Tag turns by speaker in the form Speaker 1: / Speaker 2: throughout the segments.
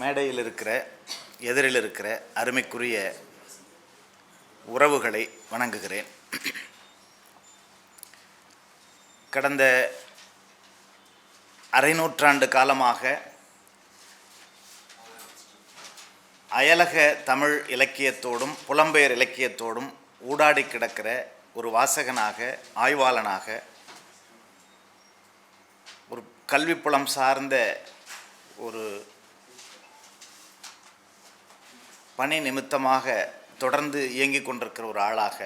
Speaker 1: மேடையில் இருக்கிற எதிரில் இருக்கிற அருமைக்குரிய உறவுகளை வணங்குகிறேன். கடந்த அரை நூற்றாண்டு காலமாக அயலக தமிழ் இலக்கியத்தோடும் புலம்பெயர் இலக்கியத்தோடும் ஊடாடி கிடக்கிற ஒரு வாசகனாக ஆய்வாளனாக ஒரு கல்விப்புலம் சார்ந்த ஒரு பணி நிமித்தமாக தொடர்ந்து இயங்கிக் கொண்டிருக்கிற ஒரு ஆளாக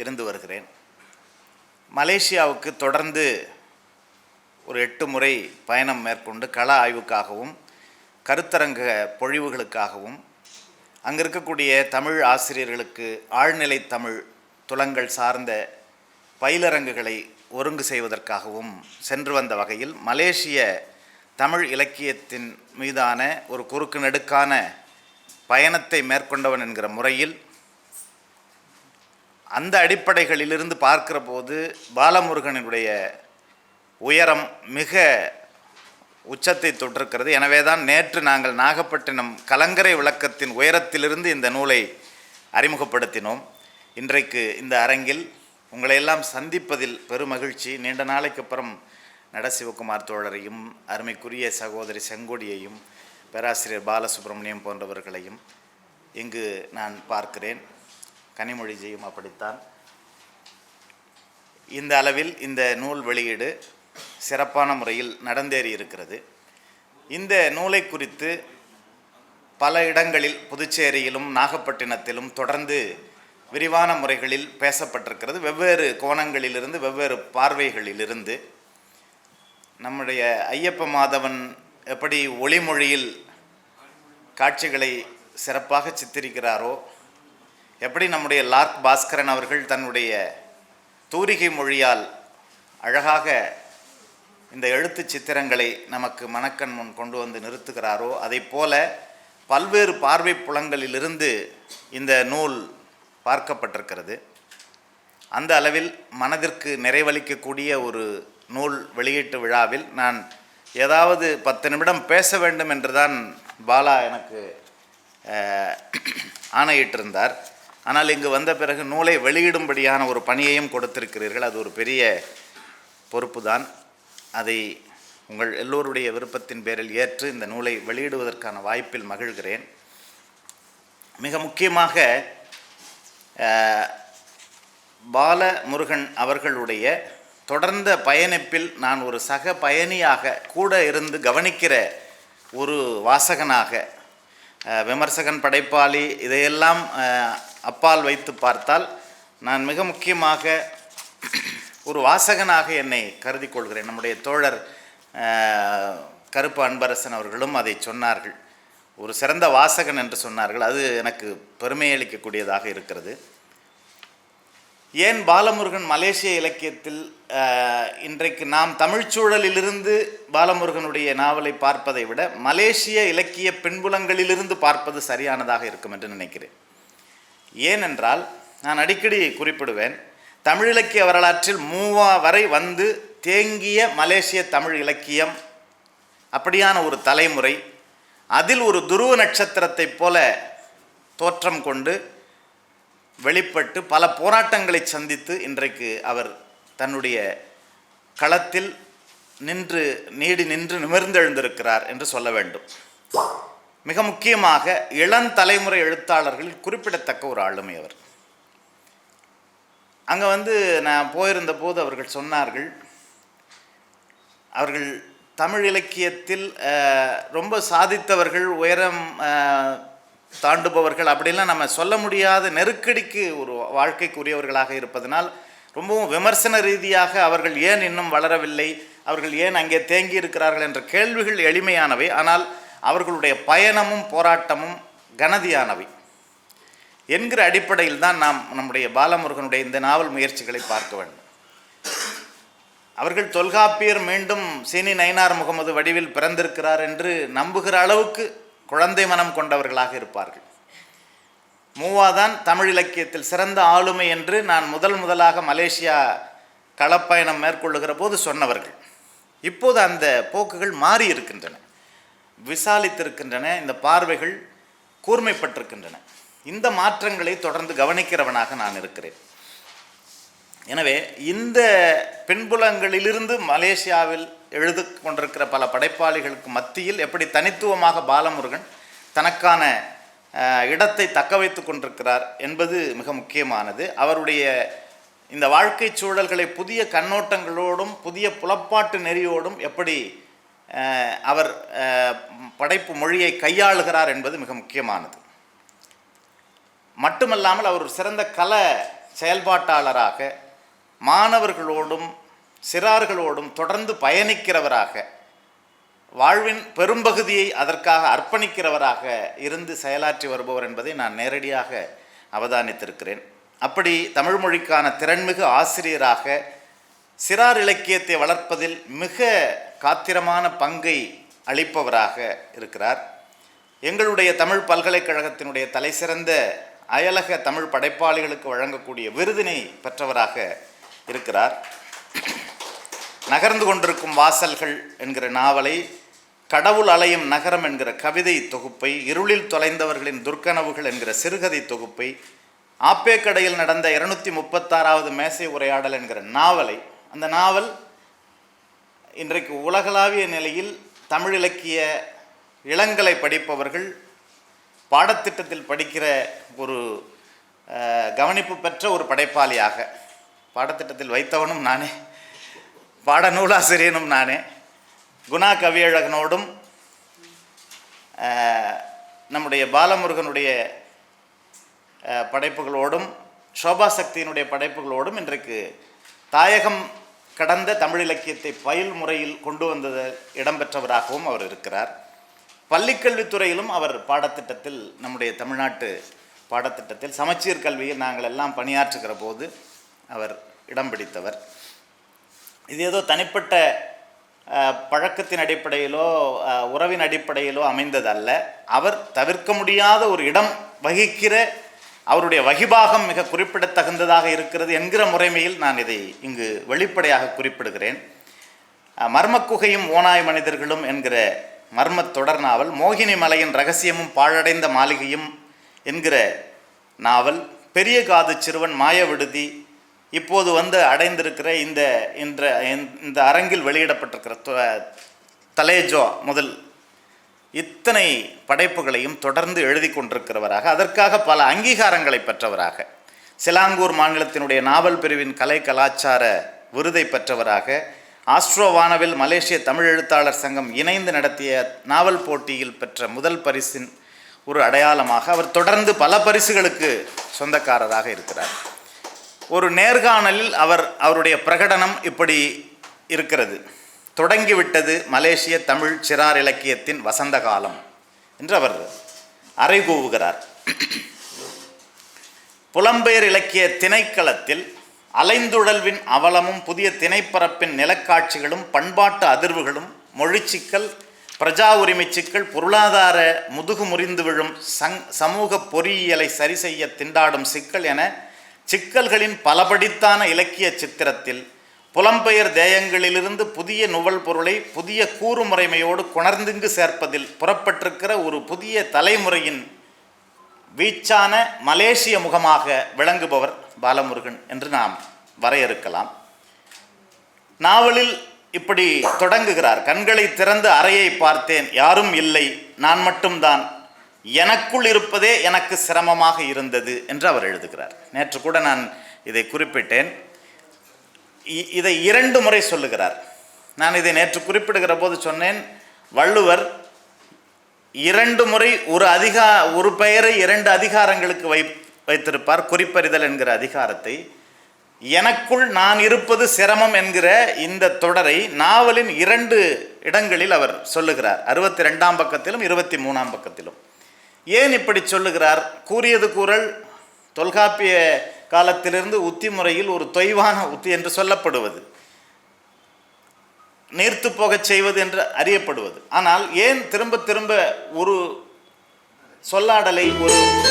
Speaker 1: இருந்து வருகிறேன். மலேசியாவுக்கு தொடர்ந்து ஒரு எட்டு முறை பயணம் மேற்கொண்டு கள ஆய்வுக்காகவும் கருத்தரங்க பொழிவுகளுக்காகவும் அங்கே இருக்கக்கூடிய தமிழ் ஆசிரியர்களுக்கு ஆழ்நிலை தமிழ் துலங்கள் சார்ந்த பயிலரங்குகளை ஒருங்கு செய்வதற்காகவும் சென்று வந்த வகையில் மலேசிய தமிழ் இலக்கியத்தின் மீதான ஒரு குறுக்கு நெடுக்கான பயணத்தை மேற்கொண்டவன் என்கிற முறையில் அந்த அடிப்படைகளிலிருந்து பார்க்கிற போது பாலமுருகனுடைய உயரம் மிக உச்சத்தை தொட்டிருக்கிறது. எனவே தான் நேற்று நாங்கள் நாகப்பட்டினம் கலங்கரை விளக்கத்தின் உயரத்திலிருந்து இந்த நூலை அறிமுகப்படுத்தினோம். இன்றைக்கு இந்த அரங்கில் உங்களையெல்லாம் சந்திப்பதில் பெருமகிழ்ச்சி நீண்ட நாளைக்கு அப்புறம் நட சிவகுமார் தோழரையும் அருமைக்குரிய சகோதரி செங்கொடியையும் பேராசிரியர் பாலசுப்ரமணியம் போன்றவர்களையும் இங்கு நான் பார்க்கிறேன். கனிமொழிஜியும் அப்படித்தான். இந்த அளவில் இந்த நூல் வெளியீடு சிறப்பான முறையில் நடந்தேறி இருக்கிறது. இந்த நூலை குறித்து பல இடங்களில் புதுச்சேரியிலும் நாகப்பட்டினத்திலும் தொடர்ந்து விரிவான முறைகளில் பேசப்பட்டிருக்கிறது. வெவ்வேறு கோணங்களிலிருந்து வெவ்வேறு பார்வைகளிலிருந்து நம்முடைய ஐயப்ப மாதவன் எப்படி ஒளிமொழியில் காட்சிகளை சிறப்பாக சித்தரிக்கிறாரோ எப்படி நம்முடைய லார்க் பாஸ்கரன் அவர்கள் தன்னுடைய தூரிகை மொழியால் அழகாக இந்த எழுத்து சித்திரங்களை நமக்கு மனக்கண் முன் கொண்டு வந்து நிறுத்துகிறாரோ அதை போல பல்வேறு பார்வை புலங்களிலிருந்து இந்த நூல் பார்க்கப்பட்டிருக்கிறது. அந்த அளவில் மனதிற்கு நிறைவளிக்கக்கூடிய ஒரு நூல் வெளியீட்டு விழாவில் நான் ஏதாவது பத்து நிமிடம் பேச வேண்டும் என்று தான் பாலா எனக்கு ஆணையிட்டிருந்தார். ஆனால் இங்கு வந்த பிறகு நூலை வெளியிடும்படியான ஒரு பணியையும் கொடுத்திருக்கிறீர்கள். அது ஒரு பெரிய பொறுப்பு தான் அதை உங்கள் எல்லோருடைய விருப்பத்தின் பேரில் ஏற்று இந்த நூலை வெளியிடுவதற்கான வாய்ப்பில் மகிழ்கிறேன். மிக முக்கியமாக பாலமுருகன் அவர்களுடைய தொடர்ந்த பயணிப்பில் நான் ஒரு சக பயணியாக கூட இருந்து கவனிக்கிற ஒரு வாசகனாக விமர்சகன் படைப்பாளி இதையெல்லாம் அப்பால் வைத்து பார்த்தால் நான் மிக முக்கியமாக ஒரு வாசகனாக என்னை கருதி கொள்கிறேன். நம்முடைய தோழர் கருப்பு அன்பரசன் அவர்களும் அதை சொன்னார்கள். ஒரு சிறந்த வாசகன் என்று சொன்னார்கள். அது எனக்கு பெருமை அளிக்கக்கூடியதாக இருக்கிறது. ஏன் பாலமுருகன் மலேசிய இலக்கியத்தில் இன்றைக்கு நாம் தமிழ்ச்சூழலிலிருந்து பாலமுருகனுடைய நாவலை பார்ப்பதை விட மலேசிய இலக்கிய பின்புலங்களிலிருந்து பார்ப்பது சரியானதாக இருக்கும் என்று நினைக்கிறேன். ஏனென்றால் நான் அடிக்கடி குறிப்பிடுவேன் தமிழ் இலக்கிய வரலாற்றில் மூவா வரை வந்து தேங்கிய மலேசிய தமிழ் இலக்கியம் அப்படியான ஒரு தலைமுறை அதில் ஒரு துருவ நட்சத்திரத்தைப் போல தோற்றம் கொண்டு வெளிப்பட்டு பல போராட்டங்களை சந்தித்து இன்றைக்கு அவர் தன்னுடைய களத்தில் நின்று நீடி நின்று நிமிர்ந்தெழுந்திருக்கிறார் என்று சொல்ல வேண்டும். மிக முக்கியமாக இளந்தலைமுறை எழுத்தாளர்களில் குறிப்பிடத்தக்க ஒரு ஆளுமை அவர். அங்கே வந்து நான் போயிருந்த போது அவர்கள் சொன்னார்கள் அவர்கள் தமிழ் இலக்கியத்தில் ரொம்ப சாதித்தவர்கள் உயரம் தாண்டுபவர்கள். அப்படிலாம் நம்ம சொல்ல முடியாத நெருக்கடிக்கு ஒரு வாழ்க்கைக்குரியவர்களாக இருப்பதனால் ரொம்பவும் விமர்சன ரீதியாக அவர்கள் ஏன் இன்னும் வளரவில்லை அவர்கள் ஏன் அங்கே தேங்கி இருக்கிறார்கள் என்ற கேள்விகள் எளிமையானவை. ஆனால் அவர்களுடைய பயணமும் போராட்டமும் கனதியானவை. என்கிற அடிப்படையில் தான் நாம் நம்முடைய பாலமுருகனுடைய இந்த நாவல் முயற்சிகளை பார்க்க வேண்டும். அவர்கள் தொல்காப்பியர் மீண்டும் சீனி நயினார் முகமது வடிவில் பிறந்திருக்கிறார் என்று நம்புகிற அளவுக்கு குழந்தை மனம் கொண்டவர்களாக இருப்பார்கள். மூவாதான் தமிழ் இலக்கியத்தில் சிறந்த ஆளுமை என்று நான் முதல் முதலாக மலேசியா களப்பயணம் மேற்கொள்ளுகிற போது சொன்னவர்கள். இப்போது அந்த போக்குகள் மாறி இருக்கின்றன. விசாலித்திருக்கின்றன. இந்த பார்வைகள் கூர்மைப்பட்டிருக்கின்றன. இந்த மாற்றங்களை தொடர்ந்து கவனிக்கிறவனாக நான் இருக்கிறேன். எனவே இந்த பின்புலங்களிலிருந்து மலேசியாவில் எழுது கொண்டிருக்கிற பல படைப்பாளிகளுக்கு மத்தியில் எப்படி தனித்துவமாக பாலமுருகன் தனக்கான இடத்தை தக்க வைத்து கொண்டிருக்கிறார் என்பது மிக முக்கியமானது. அவருடைய இந்த வாழ்க்கை சூழல்களை புதிய கண்ணோட்டங்களோடும் புதிய புலப்பாட்டு நெறியோடும் எப்படி அவர் படைப்பு மொழியை கையாளுகிறார் என்பது மிக முக்கியமானது. மட்டுமல்லாமல் அவர் ஒரு சிறந்த கல செயல்பாட்டாளராக மாணவர்களோடும் சிறார்களோடும் தொடர்ந்து பயணிக்கிறவராக வாழ்வின் பெரும்பகுதியை அதற்காக அர்ப்பணிக்கிறவராக இருந்து செயலாற்றி வருபவர் என்பதை நான் நேரடியாக அவதானித்திருக்கிறேன். அப்படி தமிழ் மொழிக்கான திறன்மிகு ஆசிரியராக சிறார் இலக்கியத்தை வளர்ப்பதில் மிக காத்திரமான பங்கை அளிப்பவராக இருக்கிறார். எங்களுடைய தமிழ் பல்கலைக்கழகத்தினுடைய தலைசிறந்த அயலக தமிழ் படைப்பாளிகளுக்கு வழங்கக்கூடிய விருதினை பெற்றவராக இருக்கிறார். நகர்ந்து கொண்டிருக்கும் வாசல்கள் என்கிற நாவலை கடவுள் அலையும் நகரம் என்கிற கவிதை தொகுப்பை இருளில் தொலைந்தவர்களின் துர்க்கனவுகள் என்கிற சிறுகதை தொகுப்பை ஆப்பேக்கடையில் நடந்த இருநூத்தி முப்பத்தாறாவது மேசை உரையாடல் என்கிற நாவலை அந்த நாவல் இன்றைக்கு உலகளாவிய நிலையில் தமிழ் இலக்கிய இளங்கலை படிப்பவர்கள் பாடத்திட்டத்தில் படிக்கிற ஒரு கவனிப்பு பெற்ற ஒரு படைப்பாளியாக பாடத்திட்டத்தில் வைத்தவனும் நானே. பாட நூலாசிரியனும் நானே. குணா கவியழகனோடும் நம்முடைய பாலமுருகனுடைய படைப்புகளோடும் சோபா சக்தியினுடைய படைப்புகளோடும் இன்றைக்கு தாயகம் கடந்த தமிழ் இலக்கியத்தை பயில் முறையில் கொண்டு வந்தது இடம்பெற்றவராகவும் அவர் இருக்கிறார். பள்ளிக்கல்வித்துறையிலும் அவர் பாடத்திட்டத்தில் நம்முடைய தமிழ்நாட்டு பாடத்திட்டத்தில் சமச்சீர் கல்வியில் நாங்கள் எல்லாம் பணியாற்றுகிற போது அவர் இடம் பிடித்தவர். இது ஏதோ தனிப்பட்ட பழக்கத்தின் அடிப்படையிலோ உறவின் அடிப்படையிலோ அமைந்ததல்ல. அவர் தவிர்க்க முடியாத ஒரு இடம் வகிக்கிற அவருடைய வகிபாகம் மிக குறிப்பிடத்தகுந்ததாக இருக்கிறது என்கிற முறைமையில் நான் இதை இங்கு வெளிப்படையாக குறிப்பிடுகிறேன். மர்மக்குகையும் ஓநாய் மனிதர்களும் என்கிற மர்மத் தொடர் நாவல் மோகினி மலையின் ரகசியமும் பாழடைந்த மாளிகையும் என்கிற நாவல் பெரிய காது சிறுவன் மாய விடுதி இப்போது வந்து அடைந்திருக்கிற இந்த இன்ற இந்த அரங்கில் வெளியிடப்பட்டிருக்கிற தொ- தலேஜோ முதல் இத்தனை படைப்புகளையும் தொடர்ந்து எழுதி கொண்டிருக்கிறவராக அதற்காக பல அங்கீகாரங்களை பெற்றவராக சிலாங்கூர் மாநிலத்தினுடைய நாவல் பிரிவின் கலை கலாச்சார விருதை பெற்றவராக ஆஸ்ட்ரோவானவில் மலேசிய தமிழ் எழுத்தாளர் சங்கம் இணைந்து நடத்திய நாவல் போட்டியில் பெற்ற முதல் பரிசின் ஒரு அடையாளமாக அவர் தொடர்ந்து பல பரிசுகளுக்கு சொந்தக்காரராக இருக்கிறார். ஒரு நேர்காணலில் அவர் அவருடைய பிரகடனம் இப்படி இருக்கிறது. தொடங்கிவிட்டது மலேசிய தமிழ் சிறார் இலக்கியத்தின் வசந்த காலம் என்று அவர் அறைகூவுகிறார் புலம்பெயர் இலக்கிய திணைக்களத்தில் அலைந்துழல்வின் அவலமும் புதிய திணைப்பரப்பின் நிலக்காட்சிகளும் பண்பாட்டு அதிர்வுகளும் மொழிச்சிக்கல் பிரஜா உரிமை சிக்கல் பொருளாதார முதுகு முறிந்து விழும் சங் சமூக பொறியியலை சரி செய்ய திண்டாடும் சிக்கல் என சிக்கல்களின் பலபடித்தான இலக்கிய சித்திரத்தில் புலம்பெயர் தேயங்களிலிருந்து புதிய நுவல் பொருளை புதிய கூறுமுறைமையோடு குணர்ந்துங்கு சேர்ப்பதில் புறப்பட்டிருக்கிற ஒரு புதிய தலைமுறையின் வீச்சான மலேசிய முகமாக விளங்குபவர் பாலமுருகன் என்று நாம் வரையறுக்கலாம். நாவலில் இப்படி தொடங்குகிறார். கண்களை திறந்து அறையை பார்த்தேன். யாரும் இல்லை. நான் மட்டும்தான். எனக்குள் இருப்பதே எனக்கு சிரமமாக இருந்தது என்று அவர் எழுதுகிறார். நேற்று கூட நான் இதை குறிப்பிட்டேன். இ- இதை இரண்டு முறை சொல்லுகிறார். நான் இதை நேற்று குறிப்பிடுகிற போது சொன்னேன் வள்ளுவர் இரண்டு முறை ஒரு அதிகா ஒரு பெயரை இரண்டு அதிகாரங்களுக்கு வை வைத்திருப்பார். குறிப்பறிதல் என்கிற அதிகாரத்தை. எனக்குள் நான் இருப்பது சிரமம் என்கிற இந்த தொடரை நாவலின் இரண்டு இடங்களில் அவர் சொல்லுகிறார். அறுபத்தி ரெண்டாம் பக்கத்திலும் இருபத்தி மூணாம் பக்கத்திலும். ஏன் இப்படி சொல்லுகிறார்? கூறியது கூறல் தொல்காப்பிய காலத்திலிருந்து உத்தி முறையில் ஒரு தொய்வான உத்தி என்று சொல்லப்படுவது. நீர்த்து போகச் செய்வது என்று அறியப்படுவது. ஆனால் ஏன் திரும்ப திரும்ப ஒரு சொல்லாடலை ஒரு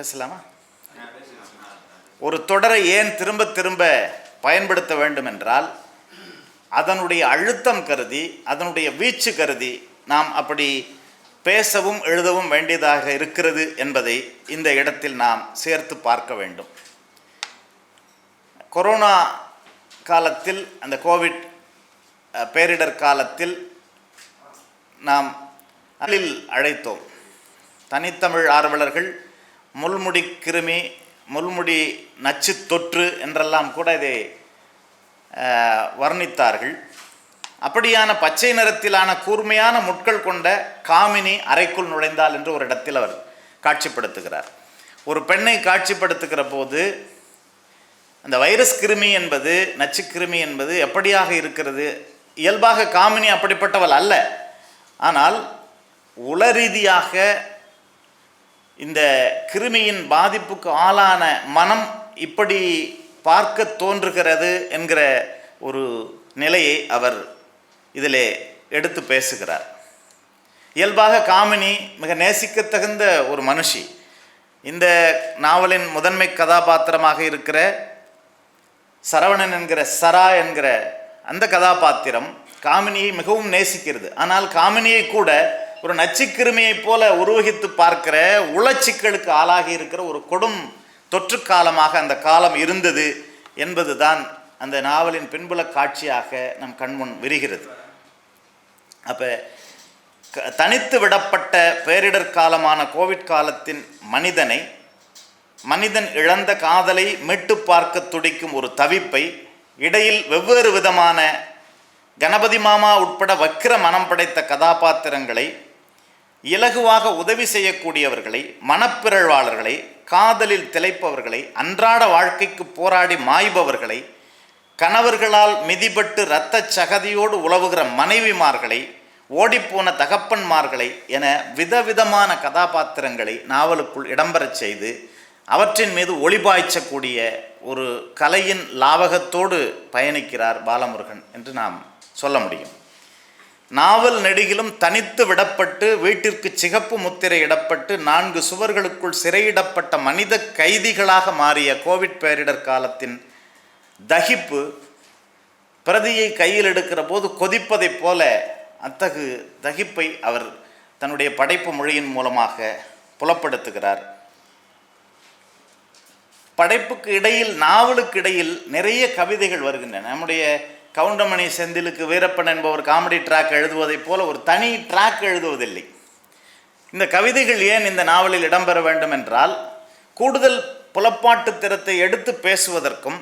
Speaker 1: பேசலாமா? ஒரு தொடரை ஏன் திரும்ப திரும்ப பயன்படுத்த வேண்டும் என்றால் அதனுடைய அழுத்தம் கருதி அதனுடைய வீச்சு கருதி நாம் அப்படி பேசவும் எழுதவும் வேண்டியதாக இருக்கிறது என்பதை இந்த இடத்தில் நாம் சேர்த்து பார்க்க வேண்டும். கொரோனா காலத்தில் அந்த கோவிட் பேரிடர் காலத்தில் நாம் அலில் அழைத்தோம். தனித்தமிழ் ஆர்வலர்கள் முள்முடி கிருமி முள்முடி நச்சு தொற்று என்றெல்லாம் கூட இதை வர்ணித்தார்கள். அப்படியான பச்சை நிறத்திலான கூர்மையான முட்கள் கொண்ட காமினி அறைக்குள் நுழைந்தாள் என்று ஒரு இடத்தில் அவர் காட்சிப்படுத்துகிறார். ஒரு பெண்ணை காட்சிப்படுத்துகிற போது அந்த வைரஸ் கிருமி என்பது நச்சுக்கிருமி என்பது எப்படியாக இருக்கிறது? இயல்பாக காமினி அப்படிப்பட்டவள் அல்ல. ஆனால் உளரீதியாக இந்த கிருமியின் பாதிப்புக்கு ஆளான மனம் இப்படி பார்க்க தோன்றுகிறது என்கிற ஒரு நிலையை அவர் இதிலே எடுத்து பேசுகிறார். இயல்பாக காமினி மிக நேசிக்கத்தகுந்த ஒரு மனுஷி. இந்த நாவலின் முதன்மை கதாபாத்திரமாக இருக்கிற சரவணன் என்கிற சரா என்கிற அந்த கதாபாத்திரம் காமினியை மிகவும் நேசிக்கிறது. ஆனால் காமினியை கூட ஒரு நச்சுக்கிருமியைப் போல உருவகித்து பார்க்கிற உளச்சிக்கலுக்கு ஆளாகி இருக்கிற ஒரு கொடும் தொற்று காலமாக அந்த காலம் இருந்தது என்பதுதான் அந்த நாவலின் பின்புல காட்சியாக நம் கண்முன் விரிகிறது. அப்போ தனித்து விடப்பட்ட பேரிடர் காலமான கோவிட் காலத்தின் மனிதனை மனிதன் இழந்த காதலை மீட்டு பார்க்க துடிக்கும் ஒரு தவிப்பை இடையில் வெவ்வேறு விதமான கணபதி மாமா உட்பட வக்கிர மனம் படைத்த கதாபாத்திரங்களை இலகுவாக உதவி செய்யக்கூடியவர்களை மனப்பிறழ்வாளர்களை காதலில் திளைப்பவர்களை அன்றாட வாழ்க்கைக்கு போராடி மாய்பவர்களை கணவர்களால் மிதிபட்டு இரத்த சகதியோடு உழவுகிற மனைவிமார்களை ஓடிப்போன தகப்பன்மார்களை என விதவிதமான கதாபாத்திரங்களை நாவலுக்குள் இடம்பெறச் செய்து அவற்றின் மீது ஒளிபாய்ச்சக்கூடிய ஒரு கலையின் லாவகத்தோடு பயணிக்கிறார் பாலமுருகன் என்று நாம் சொல்ல முடியும். நாவல் நெடுகிலும் தனித்து விடப்பட்டு வீட்டிற்கு சிகப்பு முத்திரை இடப்பட்டு நான்கு சுவர்களுக்குள் சிறையிடப்பட்ட மனித கைதிகளாக மாறிய கோவிட் பேரிடர் காலத்தின் தகிப்பு பிரதியை கையில் எடுக்கிற போது கொதிப்பதைப் போல அத்தகு தகிப்பை அவர் தன்னுடைய படைப்பு மொழியின் மூலமாக புலப்படுத்துகிறார். படைப்புக்கு இடையில் நாவலுக்கு இடையில் நிறைய கவிதைகள் வருகின்றன. நம்முடைய கவுண்டமணி செந்திலுக்கு வீரப்பன் என்பவர் காமெடி ட்ராக் எழுதுவதைப் போல ஒரு தனி ட்ராக் எழுதுவதில்லை. இந்த கவிதைகள் ஏன் இந்த நாவலில் இடம்பெற வேண்டும் என்றால் கூடுதல் புலப்பாட்டு திறத்தை எடுத்து பேசுவதற்கும்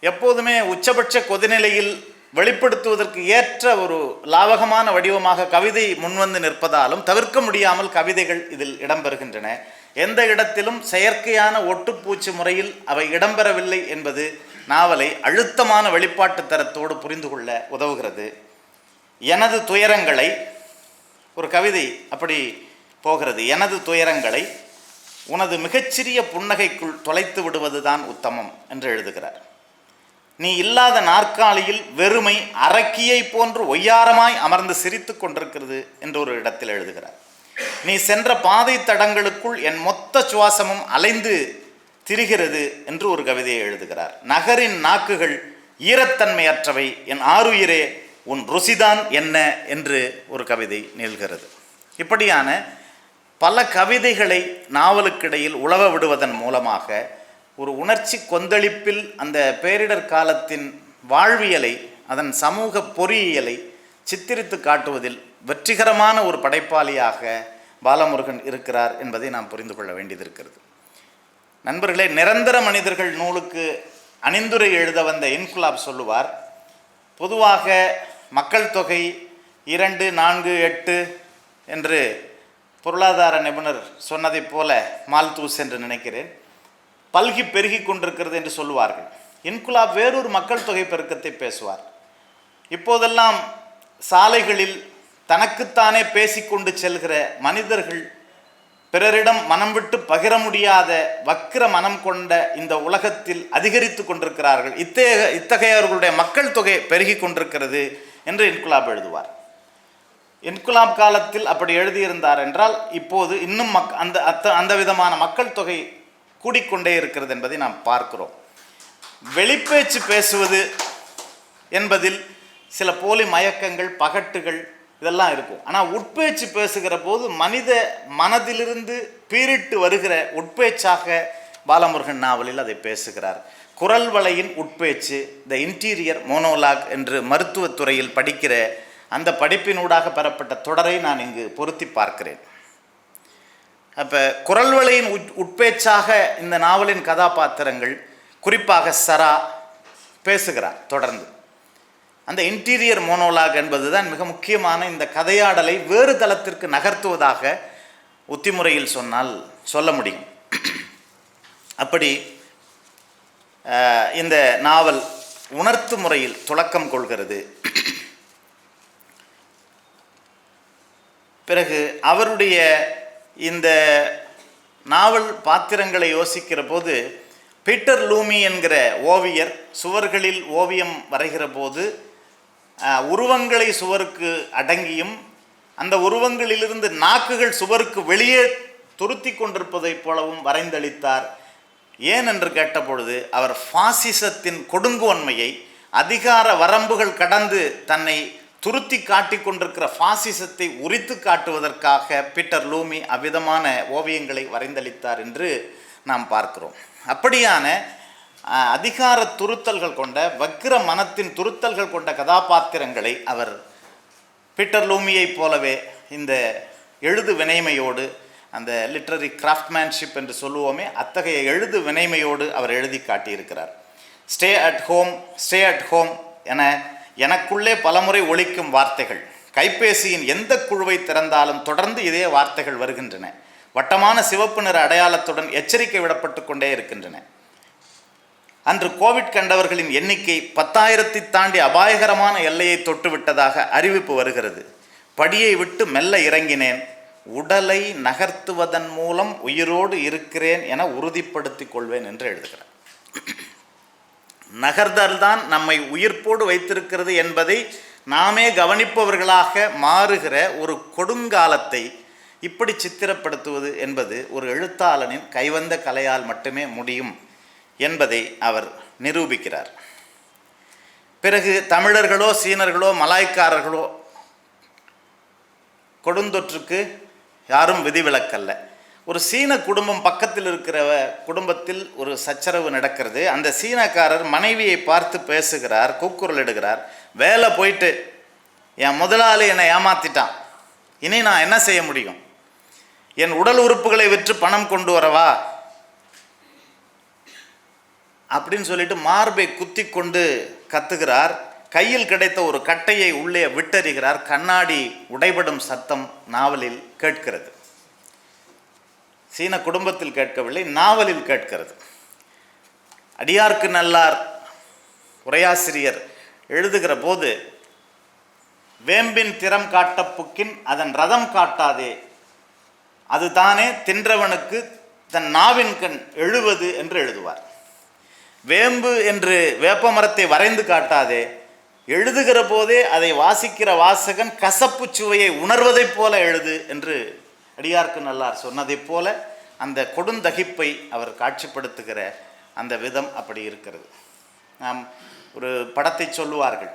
Speaker 1: எப்போதுமே உச்சபட்ச கொதிநிலையில் வெளிப்படுத்துவதற்கு ஏற்ற ஒரு லாவகமான வடிவமாக கவிதை முன்வந்து நிற்பதாலும் தவிர்க்க முடியாமல் கவிதைகள் இதில் இடம்பெறுகின்றன. எந்த இடத்திலும் செயற்கையான ஒட்டுப்பூச்சி முறையில் அவை இடம்பெறவில்லை என்பது நாவலை அழுத்தமான வெளிப்பாட்டு தரத்தோடு புரிந்து கொள்ள உதவுகிறது. எனது துயரங்களை ஒரு கவிதை அப்படி போகிறது. எனது துயரங்களை உனது மிகச்சிறிய புன்னகைக்குள் தொலைத்து விடுவதுதான் உத்தமம் என்று எழுதுகிறார். நீ இல்லாத நாற்காலியில் வெறுமை அரக்கியை போன்று ஒய்யாரமாய் அமர்ந்து சிரித்து கொண்டிருக்கிறது என்று ஒரு இடத்தில் எழுதுகிறார். நீ சென்ற பாதை தடங்களுக்குள் என் மொத்த சுவாசமும் அலைந்து திரிகிறது என்று ஒரு கவிதையை எழுதுகிறார். நகரின் நாக்குகள் ஈரத்தன்மையற்றவை என் ஆருயிரே உன் ருசிதான் என்ன என்று ஒரு கவிதை நிகழ்கிறது. இப்படியான பல கவிதைகளை நாவலுக்கிடையில் உழவ விடுவதன் மூலமாக ஒரு உணர்ச்சி கொந்தளிப்பில் அந்த பேரிடர் காலத்தின் வாழ்வியலை அதன் சமூக பொறியியலை சித்தரித்து காட்டுவதில் வெற்றிகரமான ஒரு படைப்பாளியாக பாலமுருகன் இருக்கிறார் என்பதை நாம் புரிந்து கொள்ள வேண்டியது இருக்கிறது. நண்பர்களே நிரந்தர மனிதர்கள் நூலுக்கு அணிந்துரை எழுத வந்த இன்குலாப் சொல்லுவார் பொதுவாக மக்கள் தொகை இரண்டு நான்கு எட்டு என்று பொருளாதார நிபுணர் சொன்னதைப் போல மால்தூஸ் என்று நினைக்கிறேன். பல்கி பெருகி கொண்டிருக்கிறது என்று சொல்லுவார்கள். இன்குலாப் வேறொரு மக்கள் தொகை பெருக்கத்தை பேசுவார். இப்போதெல்லாம் சாலைகளில் தனக்குத்தானே பேசிக்கொண்டு செல்கிற மனிதர்கள் பிறரிடம் மனம் விட்டு பகிர முடியாத வக்கிர மனம் கொண்ட இந்த உலகத்தில் அதிகரித்து கொண்டிருக்கிறார்கள். இத்தகைய இத்தகையவர்களுடைய மக்கள் தொகை பெருகி கொண்டிருக்கிறது என்று இன்குலாப் எழுதுவார். இன்குலாப் காலத்தில் அப்படி எழுதியிருந்தார் என்றால் இப்போது இன்னும் மக் அந்த அத்த அந்த விதமான மக்கள் தொகை கூடிக்கொண்டே இருக்கிறது என்பதை நாம் பார்க்கிறோம். வெளிப்பேச்சு பேசுவது என்பதில் சில போலி மயக்கங்கள் பகட்டுகள் இதெல்லாம் இருக்கும். ஆனால் உட்பேச்சு பேசுகிற போது மனித மனதிலிருந்து பீரிட்டு வருகிற உட்பேச்சாக பாலமுருகன் நாவலில் அதை பேசுகிறார். குரல் வலையின் உட்பேச்சு த இன்டீரியர் மோனோலாக் என்று மருத்துவத்துறையில் படிக்கிற அந்த படிப்பினூடாக பெறப்பட்ட தொடரை நான் இங்கு பொருத்தி பார்க்கிறேன். அப்போ குரல் வலையின் உட் உட்பேச்சாக இந்த நாவலின் கதாபாத்திரங்கள் குறிப்பாக சரா பேசுகிறார் தொடர்ந்து. அந்த இன்டீரியர் மோனோலாக் என்பது தான் மிக முக்கியமான இந்த கதையாடலை வேறு தளத்திற்கு நகர்த்துவதாக உத்திமுறையில் சொன்னால் சொல்ல முடியும். அப்படி இந்த நாவல் உணர்த்து முறையில் துளக்கம் கொள்கிறது. பிறகு அவருடைய இந்த நாவல் பாத்திரங்களை யோசிக்கிற போது பீட்டர் லூமி என்கிற ஓவியர் சுவர்களில் ஓவியம் வரைகிற போது உருவங்களை சுவருக்கு அடங்கியும் அந்த உருவங்களிலிருந்து நாக்குகள் சுவருக்கு வெளியே துருத்தி கொண்டிருப்பதைப் போலவும் வரைந்தளித்தார். ஏன் என்று கேட்டபொழுது அவர் ஃபாசிசத்தின் கொடுங்கோன்மையை அதிகார வரம்புகள் கடந்து தன்னை துருத்தி காட்டி கொண்டிருக்கிற ஃபாசிசத்தை உரித்து காட்டுவதற்காக பீட்டர் லூமி அவ்விதமான ஓவியங்களை வரைந்தளித்தார் என்று நாம் பார்க்கிறோம். அப்படியான அதிகார துருத்தல்கள் கொண்ட வக்கிர மனத்தின் துருத்தல்கள் கொண்ட கதாபாத்திரங்களை அவர் பீட்டர் லூமியைப் போலவே இந்த எழுது வினைமையோடு அந்த லிட்ரரி கிராஃப்ட்மேன்ஷிப் என்று சொல்லுவோமே அத்தகைய எழுது வினைமையோடு அவர் எழுதி காட்டியிருக்கிறார். Stay at home stay at home என எனக்குள்ளே பலமுறை ஒழிக்கும் வார்த்தைகள். கைபேசியின் எந்த குழுவை திறந்தாலும் தொடர்ந்து இதே வார்த்தைகள் வருகின்றன. வட்டமான சிவப்பு நிற அடையாளத்துடன் எச்சரிக்கை விடப்பட்டு கொண்டே இருக்கின்றன. அன்று கோவிட் கண்டவர்களின் எண்ணிக்கை பத்தாயிரத்தை தாண்டி அபாயகரமான எல்லையை தொட்டுவிட்டதாக அறிவிப்பு வருகிறது. படியை விட்டு மெல்ல இறங்கினேன். உடலை நகர்த்துவதன் மூலம் உயிரோடு இருக்கிறேன் என உறுதிப்படுத்திக் கொள்வேன் என்று எழுதுகிறார். நகர்தல்தான் நம்மை உயிர்ப்போடு வைத்திருக்கிறது என்பதை நாமே கவனிப்பவர்களாக மாறுகிற ஒரு கொடுங்காலத்தை இப்படி சித்திரப்படுத்துவது என்பது ஒரு எழுத்தாளனின் கைவந்த கலையால் மட்டுமே முடியும். என்பதை அவர் நிரூபிக்கிறார். பிறகு தமிழர்களோ சீனர்களோ மலாய்க்காரர்களோ கொடுந்தொற்றுக்கு யாரும் விதிவிலக்கல்ல. ஒரு சீன குடும்பம் பக்கத்தில் இருக்கிற குடும்பத்தில் ஒரு சச்சரவு நடக்கிறது. அந்த சீனக்காரர் மனைவியை பார்த்து பேசுகிறார் கூக்குரல் இடுகிறார் வேலை போயிட்டு என் முதலாளி என்னை ஏமாத்திட்டான். இனி நான் என்ன செய்ய முடியும்? என் உடல் உறுப்புகளை விற்று பணம் கொண்டு வரவா? அப்படின்னு சொல்லிட்டு மார்பை குத்தி கொண்டு கத்துகிறார். கையில் கிடைத்த ஒரு கட்டையை உள்ளே விட்டறிகிறார். கண்ணாடி உடைபடும் சத்தம் நாவலில் கேட்கிறது. சீன குடும்பத்தில் கேட்கவில்லை நாவலில் கேட்கிறது. அடியார்க்கு நல்லார் உரையாசிரியர் எழுதுகிற போது வேம்பின் திறம் காட்ட புக்கின் அதன் ரதம் காட்டாதே அதுதானே தின்றவனுக்கு தன் நாவின் கண் எழுவது என்று எழுதுவார். வேம்பு என்று வேப்ப மரத்தை வரைந்து காட்டாதே எழுதுகிற போதே அதை வாசிக்கிற வாசகன் கசப்பு சுவையை உணர்வதைப் போல எழுது என்று அடியார்க்கு நல்லார் சொன்னதைப் போல அந்த கொடுந்தகிப்பை அவர் காட்சிப்படுத்துகிற அந்த விதம் அப்படி இருக்கிறது. நாம் ஒரு படத்தை சொல்லுவார்கள்.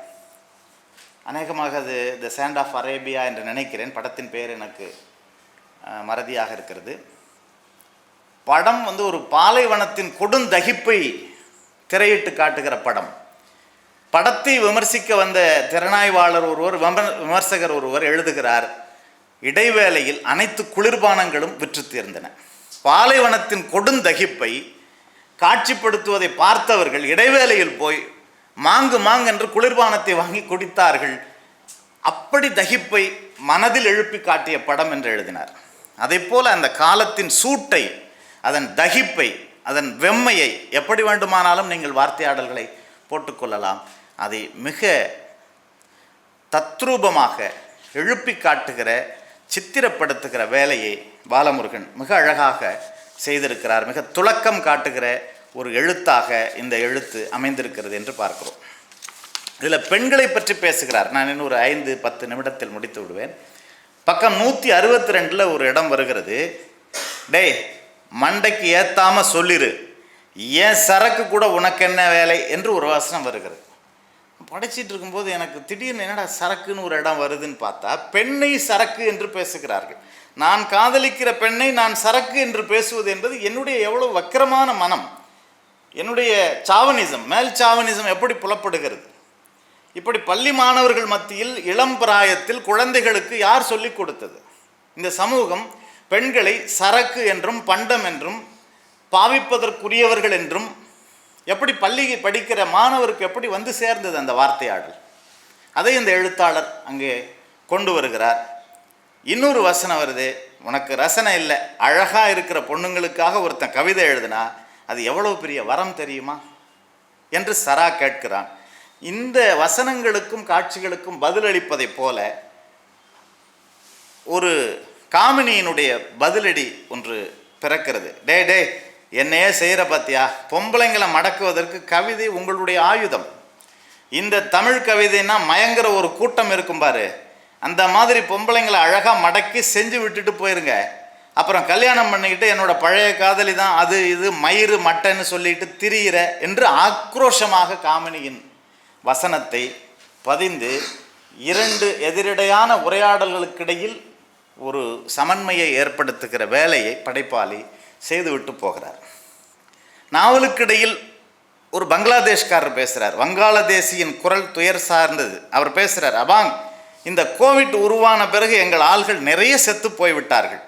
Speaker 1: அநேகமாக அது த சேண்ட் ஆஃப் அரேபியா என்று நினைக்கிறேன். படத்தின் பெயர் எனக்கு மறதியாக இருக்கிறது. படம் வந்து ஒரு பாலைவனத்தின் கொடுந்தகிப்பை திரையிட்டு காட்டுகிற படம். படத்தை விமர்சிக்க வந்த திறனாய்வாளர் ஒருவர் விமர்- விமர்சகர் ஒருவர் எழுதுகிறார் இடைவேளையில் அனைத்து குளிர்பானங்களும் விற்று தீர்ந்தன. பாலைவனத்தின் கொடுந்தகிப்பை காட்சிப்படுத்துவதை பார்த்தவர்கள் இடைவேளையில் போய் மாங்கு மாங்கு என்று குளிர்பானத்தை வாங்கி குடித்தார்கள். அப்படி தகிப்பை மனதில் எழுப்பி காட்டிய படம் என்று எழுதினார். அதைப்போல அந்த காலத்தின் சூட்டை அதன் தகிப்பை அதன் வெம்மையை எப்படி வேண்டுமானாலும் நீங்கள் வார்த்தையாடல்களை போட்டுக்கொள்ளலாம். அதை மிக தத்ரூபமாக எழுப்பி காட்டுகிற சித்திரப்படுத்துகிற வேலையை பாலமுருகன் மிக அழகாக செய்திருக்கிறார். மிக துளக்கம் காட்டுகிற ஒரு எழுத்தாக இந்த எழுத்து அமைந்திருக்கிறது என்று பார்க்கிறோம். இதில் பெண்களை பற்றி பேசுகிறார். நான் இன்னும் ஒரு ஐந்து பத்து நிமிடத்தில் முடித்து விடுவேன். பக்கம் நூற்றி அறுபத்தி ரெண்டில் ஒரு இடம் வருகிறது. டேய் மண்டைக்கு ஏற்றாமல் சொல்லிரு. ஏன் சரக்கு கூட உனக்கு என்ன வேலை? என்று ஒரு வசனம் வருகிறது. படிச்சிட்டு இருக்கும்போது எனக்கு திடீர்னு என்னடா சரக்குன்னு ஒரு இடம் வருதுன்னு பார்த்தா பெண்ணை சரக்கு என்று பேசுகிறார்கள். நான் காதலிக்கிற பெண்ணை நான் சரக்கு என்று பேசுவது என்பது என்னுடைய எவ்வளோ வக்கிரமான மனம். என்னுடைய சாவனிசம் மேல் சாவனிசம் எப்படி புலப்படுகிறது? இப்படி பள்ளி மாணவர்கள் மத்தியில் இளம் பிராயத்தில் குழந்தைகளுக்கு யார் சொல்லிக் கொடுத்தது? இந்த சமூகம் பெண்களை சரக்கு என்றும் பண்டம் என்றும் பாவிப்பதற்குரியவர்கள் என்றும் எப்படி பள்ளி படிக்கிற மாணவருக்கு எப்படி வந்து சேர்ந்தது அந்த வார்த்தையாடல்? அதை இந்த எழுத்தாளர் அங்கே கொண்டு வருகிறார். இன்னொரு வசனம் வருது. உனக்கு ரசனை இல்லை. அழகாக இருக்கிற பொண்ணுங்களுக்காக ஒருத்தன் கவிதை எழுதுனா அது எவ்வளோ பெரிய வரம் தெரியுமா? என்று சரா கேட்கிறான். இந்த வசனங்களுக்கும் காட்சிகளுக்கும் பதிலளிப்பதைப் போல ஒரு காமினியினுடைய பதிலடி ஒன்று பிறக்கிறது. டே டே என்னையே செய்கிற பார்த்தியா பொம்பளைங்களை மடக்குவதற்கு கவிதை உங்களுடைய ஆயுதம். இந்த தமிழ் கவிதைனா மயங்கிற ஒரு கூட்டம் இருக்கும் பாரு. அந்த மாதிரி பொம்பளைங்களை அழகாக மடக்கி செஞ்சு விட்டுட்டு போயிருங்க. அப்புறம் கல்யாணம் பண்ணிக்கிட்டு என்னோட பழைய காதலி தான் அது இது மயிறு மட்டைன்னு சொல்லிட்டு திரியிற என்று ஆக்ரோஷமாக காமினியின் வசனத்தை பதிந்து இரண்டு எதிரிடையான உரையாடல்களுக்கிடையில் ஒரு சமன்மையை ஏற்படுத்துகிற வேலையை படைப்பாளி செய்துவிட்டு போகிறார். நாவலுக்கிடையில் ஒரு பங்களாதேஷ்காரர் பேசுகிறார் வங்காளதேசியின் குரல் துயர் சார்ந்தது. அவர் பேசுகிறார் அபாங் இந்த கோவிட் உருவான பிறகு எங்கள் ஆள்கள் நிறைய செத்து போய்விட்டார்கள்.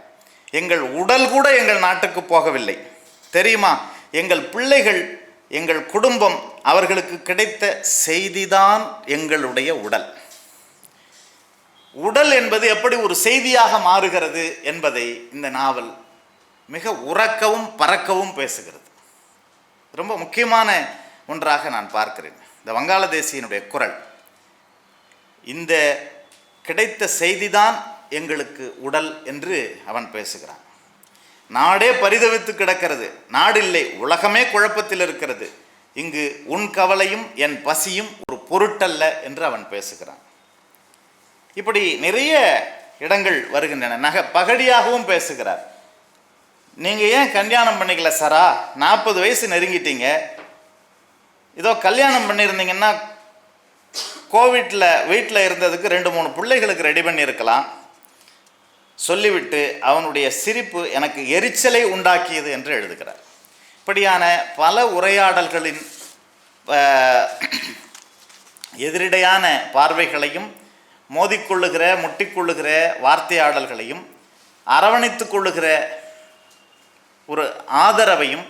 Speaker 1: எங்கள் உடல் கூட எங்கள் நாட்டுக்கு போகவில்லை. தெரியுமா எங்கள் பிள்ளைகள் எங்கள் குடும்பம் அவர்களுக்கு கிடைத்த செய்திதான் எங்களுடைய உடல். உடல் என்பது எப்படி ஒரு செய்தியாக மாறுகிறது என்பதை இந்த நாவல் மிக உறக்கவும் பறக்கவும் பேசுகிறது. ரொம்ப முக்கியமான ஒன்றாக நான் பார்க்கிறேன். இந்த வங்காளதேசியினுடைய குரல். இந்த கிடைத்த செய்திதான் எங்களுக்கு உடல் என்று அவன் பேசுகிறான். நாடே பரிதவித்து கிடக்கிறது. நாடில்லை உலகமே குழப்பத்தில் இருக்கிறது. இங்கு உன் கவலையும் என் பசியும் ஒரு பொருட்டல்ல என்று அவன் பேசுகிறான். இப்படி நிறைய இடங்கள் வருகின்றன. நகை பகடியாகவும் பேசுகிறார். நீங்கள் ஏன் கல்யாணம் பண்ணிக்கல சாரா? நாற்பது வயசு நெருங்கிட்டீங்க. ஏதோ கல்யாணம் பண்ணியிருந்தீங்கன்னா கோவிட்டில் வீட்டில் இருந்ததுக்கு ரெண்டு மூணு பிள்ளைகளுக்கு ரெடி பண்ணியிருக்கலாம். சொல்லிவிட்டு அவனுடைய சிரிப்பு எனக்கு எரிச்சலை உண்டாக்கியது என்று எழுதுகிறார். இப்படியான பல உரையாடல்களின் எதிரிடையான பார்வைகளையும் மோதிக்கொள்ளுகிற முட்டிக்கொள்ளுகிற வார்த்தையாடல்களையும் அரவணைத்துக் கொள்ளுகிற ஒரு ஆதரவையும்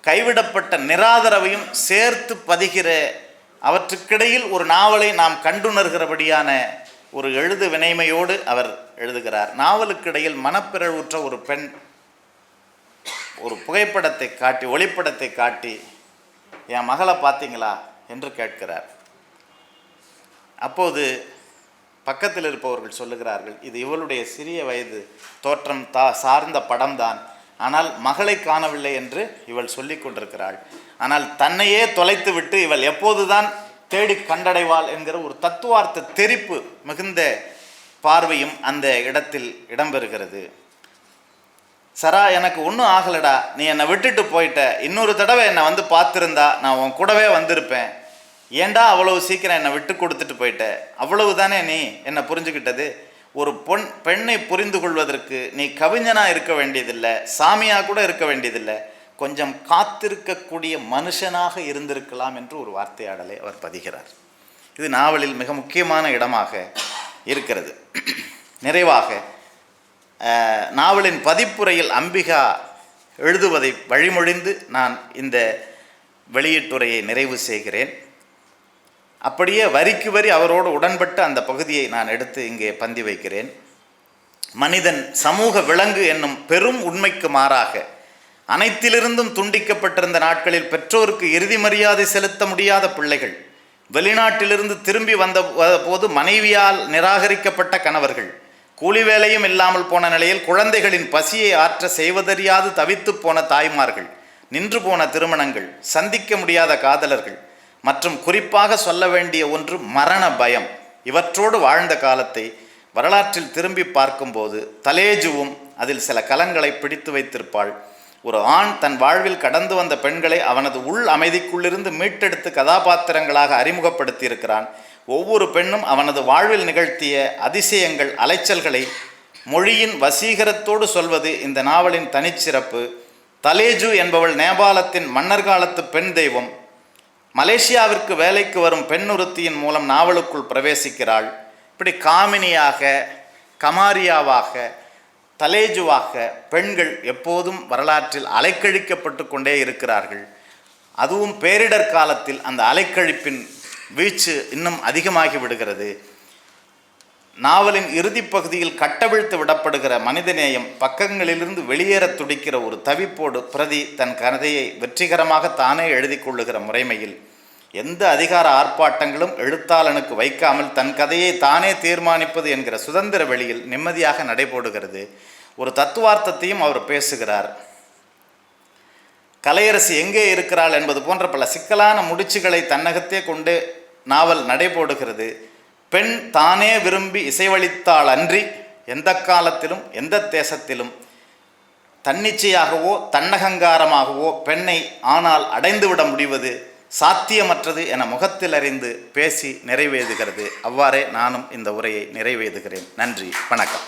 Speaker 1: கைவிடப்பட்ட நிராதரவையும் சேர்த்து பதிகிற அவற்றுக்கிடையில் ஒரு நாவலை நாம் கண்டுணர்கிறபடியான ஒரு எழுது வினைமையோடு அவர் எழுதுகிறார். நாவலுக்கிடையில் மனப்பிறழ்வுற்ற ஒரு பெண் ஒரு புகைப்படத்தை காட்டி ஒளிப்படத்தை காட்டி என் மகளை பார்த்தீங்களா? என்று கேட்கிறார். அப்போது பக்கத்தில் இருப்பவர்கள் சொல்லுகிறார்கள் இது இவளுடைய சிறிய வயது தோற்றம் தா சார்ந்த படம்தான். ஆனால் மகளை காணவில்லை என்று இவள் சொல்லி கொண்டிருக்கிறாள். ஆனால் தன்னையே தொலைத்து விட்டு இவள் எப்போதுதான் தேடி கண்டடைவாள் என்கிற ஒரு தத்துவார்த்த தெரிப்பு மிகுந்த பார்வையும் அந்த இடத்தில் இடம்பெறுகிறது. சரா எனக்கு ஒன்றும் ஆகலடா. நீ என்னை விட்டுட்டு போயிட்ட. இன்னொரு தடவை என்னை வந்து பார்த்துருந்தா நான் உன் கூடவே வந்திருப்பேன். ஏன்டா அவ்வளவு சீக்கிரம் என்னை விட்டு கொடுத்துட்டு போயிட்ட? அவ்வளவு தானே நீ? என்னை புரிஞ்சுக்கிட்டது? ஒரு பொன் பெண்ணை புரிந்து கொள்வதற்கு நீ கவிஞனாக இருக்க வேண்டியதில்லை சாமியாக கூட இருக்க வேண்டியதில்லை. கொஞ்சம் காத்திருக்கக்கூடிய மனுஷனாக இருந்திருக்கலாம் என்று ஒரு வார்த்தையாடலை அவர் பதிகிறார். இது நாவலில் மிக முக்கியமான இடமாக இருக்கிறது. நிறைவாக நாவலின் பதிப்புரையில் அம்பிகா எழுதுவதை வழிமொழிந்து நான் இந்த வெளியீட்டுரையை நிறைவு செய்கிறேன். அப்படியே வரிக்கு வரி அவரோடு உடன்பட்டு அந்த பகுதியை நான் எடுத்து இங்கே பந்தி வைக்கிறேன். மனிதன் சமூக விலங்கு என்னும் பெரும் உண்மைக்கு மாறாக அனைத்திலிருந்தும் துண்டிக்கப்பட்டிருந்த நாட்களில் பெற்றோருக்கு இறுதி மரியாதை செலுத்த முடியாத பிள்ளைகள் வெளிநாட்டிலிருந்து திரும்பி வந்த போது மனைவியால் நிராகரிக்கப்பட்ட கணவர்கள் கூலி வேலையும் இல்லாமல் போன நிலையில் குழந்தைகளின் பசியை ஆற்ற செய்வதறியாது தவித்துப் போன தாய்மார்கள் நின்று போன திருமணங்கள் சந்திக்க முடியாத காதலர்கள் மற்றும் குறிப்பாக சொல்ல வேண்டிய ஒன்று மரண பயம். இவற்றோடு வாழ்ந்த காலத்தை வரலாற்றில் திரும்பி பார்க்கும்போது தலேஜுவும் அதில் சில கலங்களை பிடித்து வைத்திருப்பாள். ஒரு ஆண் தன் வாழ்வில் கடந்து வந்த பெண்களை அவனது உள் அமைதிக்குள்ளிருந்து மீட்டெடுத்து கதாபாத்திரங்களாக அறிமுகப்படுத்தியிருக்கிறான். ஒவ்வொரு பெண்ணும் அவனது வாழ்வில் நிகழ்த்திய அதிசயங்கள் அலைச்சல்களை மொழியின் வசீகரத்தோடு சொல்வது இந்த நாவலின் தனிச்சிறப்பு. தலேஜு என்பவள் நேபாளத்தின் மன்னர் காலத்து பெண் தெய்வம் மலேசியாவிற்கு வேலைக்கு வரும் பெண்ணுறுத்தியின் மூலம் நாவலுக்குள் பிரவேசிக்கிறாள். இப்படி காமினியாக கமாரியாவாக தலேஜுவாக பெண்கள் எப்போதும் வரலாற்றில் அலைக்கழிக்கப்பட்டு கொண்டே இருக்கிறார்கள். அதுவும் பேரிடர் காலத்தில் அந்த அலைக்கழிப்பின் வீச்சு இன்னும் அதிகமாகி விடுகிறது. நாவலின் இறுதிப்பகுதியில் கட்டவிழ்த்து விடப்படுகிற மனிதநேயம் பக்கங்களிலிருந்து வெளியேறத் துடிக்கிற ஒரு தவிப்போடு பிரதி தன் கதையை வெற்றிகரமாக தானே எழுதி கொள்ளுகிற முறைமையில் எந்த அதிகார ஆர்ப்பாட்டங்களும் எழுத்தாளனுக்கு வைக்காமல் தன் கதையை தானே தீர்மானிப்பது என்கிற சுதந்திர வெளியில் நிம்மதியாக நடைபோடுகிறது. ஒரு தத்துவார்த்தத்தையும் அவர் பேசுகிறார். கலையரசு எங்கே இருக்கிறாள்? என்பது போன்ற பல சிக்கலான முடிச்சுகளை தன்னகத்தே கொண்டு நாவல் நடைபோடுகிறது. பெண் தானே விரும்பி இசைவளித்தாள் அன்றி எந்த காலத்திலும் எந்த தேசத்திலும் தன்னிச்சையாகவோ தன்னகங்காரமாகவோ பெண்ணை ஆனால் அடைந்துவிட முடிவது சாத்தியமற்றது என முகத்தில் அறிந்து பேசி நிறைவேதுகிறது அவ்வாறே நானும் இந்த உரையை நிறைவேதுகிறேன் நன்றி வணக்கம்.